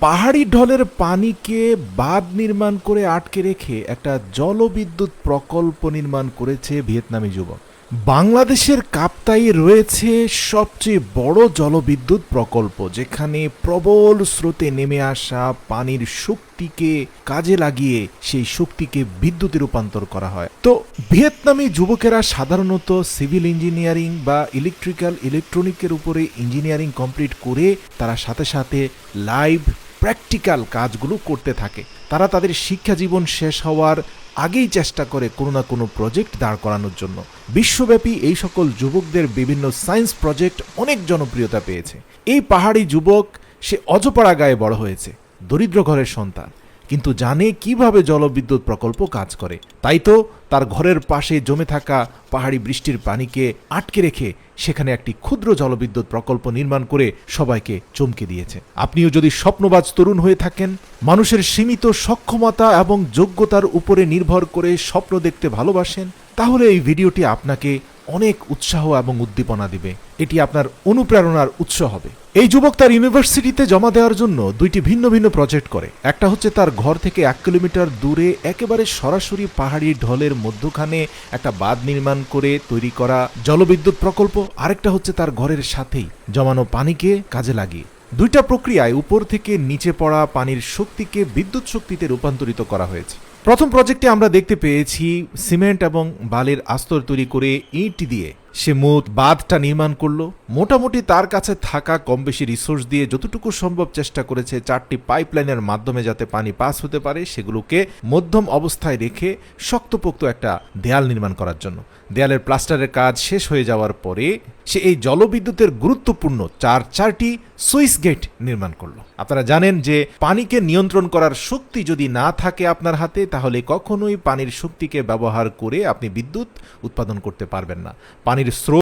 পাহাড়ি ঢলের পানিকে বাঁধ নির্মাণ করে আটকে রেখে একটা জলবিদ্যুৎ প্রকল্প নির্মাণ করেছে ভিয়েতনামি যুবক। বাংলাদেশের কাপ্তাই রয়েছে সবচেয়ে বড় জলবিদ্যুৎ প্রকল্প, যেখানে প্রবল স্রোতে নেমে আসা পানির শক্তিকে কাজে লাগিয়ে সেই শক্তিকে বিদ্যুতে রূপান্তর করা হয়। তো ভিয়েতনামি যুবকেরা সাধারণত সিভিল ইঞ্জিনিয়ারিং বা ইলেকট্রিক্যাল ইলেকট্রনিকের উপরে ইঞ্জিনিয়ারিং কমপ্লিট করে তারা সাথে সাথে লাইভ প্র্যাকটিক্যাল কাজগুলো করতে থাকে। তারা তাদের শিক্ষা জীবন শেষ হওয়ার আগেই চেষ্টা করে কোনো না কোনো প্রজেক্ট দাঁড় করানোর জন্য। বিশ্বব্যাপী এই সকল যুবকদের বিভিন্ন সায়েন্স প্রজেক্ট অনেক জনপ্রিয়তা পেয়েছে। এই পাহাড়ি যুবক সে অজপাড়া গায়ে বড় হয়েছে। দরিদ্র ঘরের সন্তান। কিন্তু জানে কীভাবে জলবিদ্যুৎ প্রকল্প কাজ করে। তাই তো তার ঘরের পাশে জমে থাকা পাহাড়ি বৃষ্টির পানিকে আটকে রেখে সেখানে একটি ক্ষুদ্র জলবিদ্যুৎ প্রকল্প নির্মাণ করে সবাইকে চমকে দিয়েছে। আপনিও যদি স্বপ্নবাজ তরুণ হয়ে থাকেন, মানুষের সীমিত সক্ষমতা এবং যোগ্যতার উপরে নির্ভর করে স্বপ্ন দেখতে ভালোবাসেন, তাহলে এই ভিডিওটি আপনাকে অনেক উৎসাহ এবং উদ্দীপনা দিবে। এটি আপনার অনুপ্রেরণার উৎস হবে। এই যুবক তার ইউনিভার্সিটিতে জমা দেওয়ার জন্য দুইটি ভিন্ন ভিন্ন প্রজেক্ট করে। একটা হচ্ছে তার ঘর থেকে এক কিলোমিটার দূরে একেবারে সরাসরি পাহাড়ি ঢলের মধ্যখানে একটা বাঁধ নির্মাণ করে তৈরি করা জলবিদ্যুৎ প্রকল্প। আরেকটা হচ্ছে তার ঘরের সাথেই জমানো পানিকে কাজে লাগিয়ে। দুইটা প্রক্রিয়ায় উপর থেকে নিচে পড়া পানির শক্তিকে বিদ্যুৎ শক্তিতে রূপান্তরিত করা হয়েছে। প্রথম প্রজেক্টে আমরা দেখতে পেয়েছি সিমেন্ট এবং বালির আস্তর তৈরি করে ইট দিয়ে সে মুদ বাঁধটা নির্মাণ করল। মোটামুটি তার কাছে থাকা কম বেশি রিসোর্স দিয়ে যতটুকু সম্ভব চেষ্টা করেছে চারটি পাইপলাইনের মাধ্যমে যাতে পানি পাস হতে পারে, সেগুলোকে মধ্যম অবস্থায় রেখে শক্তপোক্ত একটা দেয়াল নির্মাণ করার জন্য। দেয়ালের প্লাস্টারের কাজ শেষ হয়ে যাওয়ার পরে সে এই জলবিদ্যুতের গুরুত্বপূর্ণ চার চারটি সুইচ গেট নির্মাণ করল। আপনারা জানেন যে পানিকে নিয়ন্ত্রণ করার শক্তি যদি না থাকে আপনার হাতে, তাহলে কখনোই পানির শক্তিকে ব্যবহার করে আপনি বিদ্যুৎ উৎপাদন করতে পারবেন না। পানির স্রোত